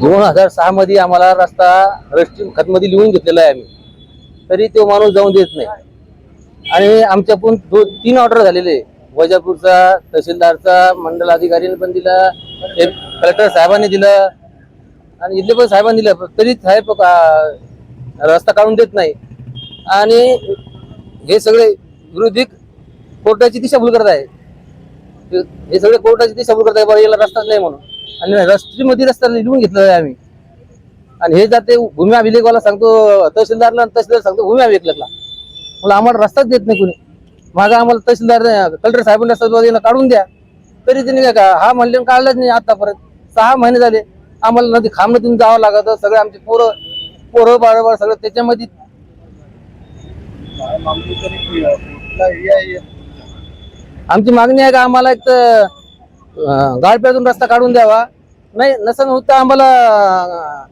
दोन हजार सहा मध्ये आम्हाला रस्ता रस्ते खतमध्ये लिहून घेतलेला आहे आम्ही. तरी तो माणूस जाऊन देत नाही. आणि आमच्या पण दोन तीन ऑर्डर झालेले. वैजापूरचा तहसीलदारचा मंडल अधिकारीने पण दिला कलेक्टर साहेबांनी दिलं आणि इथले पण साहेबांनी दिलं तरी साहेब रस्ता काढून देत नाही. आणि हे सगळे विरोधी कोर्टाची दिशाभूल करत आहे हे- सगळे कोर्टाची दिशाभूल करत आहे बरं याला रस्ताच नाही म्हणून. आणि रस्त्रीमध्ये रस्ता लिहून घेतलेला आहे आम्ही. आणि हे जाते भूमी अभिलेखवाला सांगतो तहसीलदारला आणि तहसीलदार सांगतो भूमी अभिलेखला. मला आम्हाला रस्ताच देत नाही कुणी. मागं आम्हाला तहसीलदार कलेक्टर साहेबांना रस्ता काढून द्या. तरी त्यांनी काय का? हा म्हणले काढलाच नाही आतापर्यंत. सहा महिने झाले. आम्हाला नदी खांब नदीतून जावं लागत सगळे आमचे पोरं पोरं बाळ सगळं त्याच्यामध्ये. आमची मागणी आहे का? आम्हाला एक तर अं, रस्ता काढून द्यावा. नाही नसं होत तर आम्हाला अं,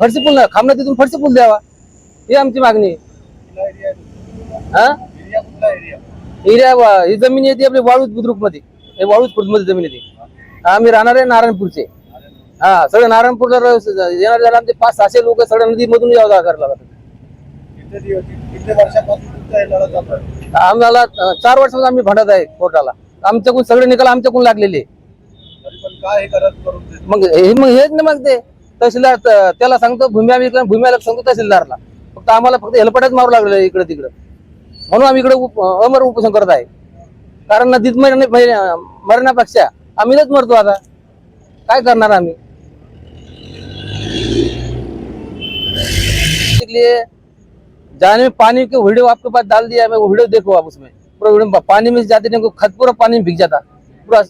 फरशी पूल खामना तिथून फरशी पूल द्यावा. ही आमची मागणी आहे. हा? एरिया ही जमीन येते आपली वाळूज बुद्रुकमध्ये वाळूज खुर्दमध्ये जमीन येते. आम्ही राहणार आहे नारायणपूरचे. हा सगळे नारायणपूरला येणार झाले आमचे पाच सहाशे लोक सगळ्या नदीमधून यावं जावं करायला लागत आम्हाला चार वर्षापासून आम्ही भंडत आहे कोर्टाला. आमच्याकडून सगळे निकाल आमच्याकडून लागलेले. मग हे मग हेच ना मग ते. तहसीलदार त्याला सांगतो भूमी अभिलेख भूमी अभिलेख सांगतो तहसीलदारला. फक्त आम्हाला फक्त हेलपटाच मारू लागले इकडे तिकडे. म्हणून आम्ही इकडे उप- अमर उपोषण करत आहे. कारण नदीत मरण्या म्हणजे, मरण्यापेक्षा आम्हीच मरतो आता. काय करणार आम्ही? इसलिए जाने में पानी के वीडियो आपके पास डाल दिया मैं वीडियो देखो आप उसमें. पूरा वीडियो पानी में जाते नहीं खत पूरा पानी में भीग जाता. पूरा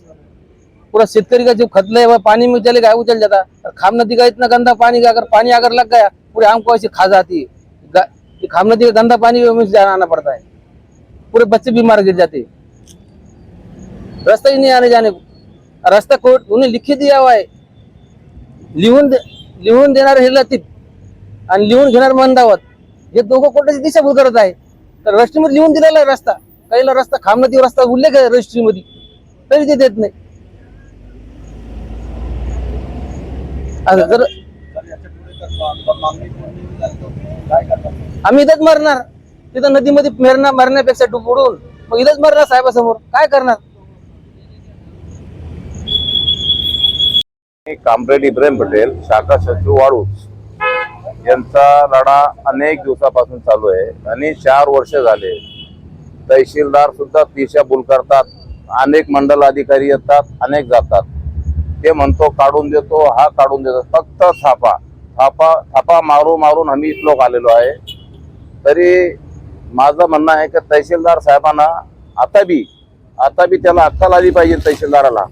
पूरा शेतकरी का जो खतला है वह पानी में चलेगा वो चल जाता. खाम नदी का इतना गंदा पानी का अगर पानी अगर लग गया पूरे आम को ऐसे खा जाती है. गा- ये खाम नदी का गंदा पानी जाना आना पड़ता है पूरे बच्चे बीमार गिर जाते. रास्ता ही नहीं आने जाने रास्ता कोर्ट उन्हें लिखी दिया हुआ है लिहून लिहून देणार हे लतीफ आणि लिहून घेणार मंदावत. हे दोघं कोर्टाची दिशाभूल करत आहे. तर रजिस्ट्रीमध्ये लिहून दिलेला आहे रस्ता. काहीला रस्ता खामनदी रस्ता उल्लेख आहे रजिस्ट्रीमध्ये. तरी ते देत नाही. जर आम्ही इथंच मरणार. तिथं नदीमध्ये मरणार मरण्यापेक्षा डूब उडून मग इथंच मरणार साहेबासमोर. काय करणार? मी कामरेड इब्राहिम पटेल शाखा सचिव वाळूच यांचा लढा अनेक दिवसापासून चालू आहे आणि चार वर्ष झाले. तहसीलदार सुद्धा दिशाभूल करतात. अनेक मंडल अधिकारी येतात अनेक जातात. ते म्हणतो काढून देतो हा काढून देतो. फक्त थापा. थापा थापा मारू मारून आम्ही इथं लोक आलेलो आहे. तरी माझं म्हणणं आहे की तहसीलदार साहेबांना आता बी आता बी त्याला अक्कल आली पाहिजे तहसीलदाराला.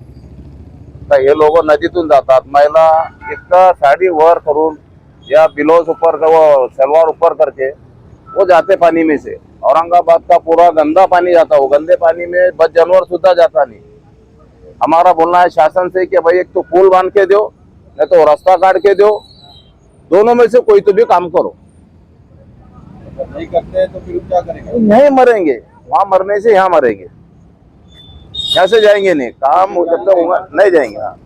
तर हे लोक नदीतून जातात. महिला इतकं साड़ी वर करून या बिलोज ऊपर व सलवार ऊपर करके वो जाते पानी में से. औरंगाबाद का पूरा गंदा पानी जाता वो गंदे पानी में बस जानवर सुद्धा जाता नहीं. हमारा बोलना है शासन से कि भाई एक तो पुल बांध के दो नहीं तो रास्ता काट के दो. दोनों में से कोई तो भी काम करो. नहीं करते हैं तो फिर क्या करेंगे? नहीं मरेंगे। वहाँ मरने से यहाँ मरेंगे। यहाँ से जाएंगे नहीं। काम जब तक नहीं जाएंगे। हाँ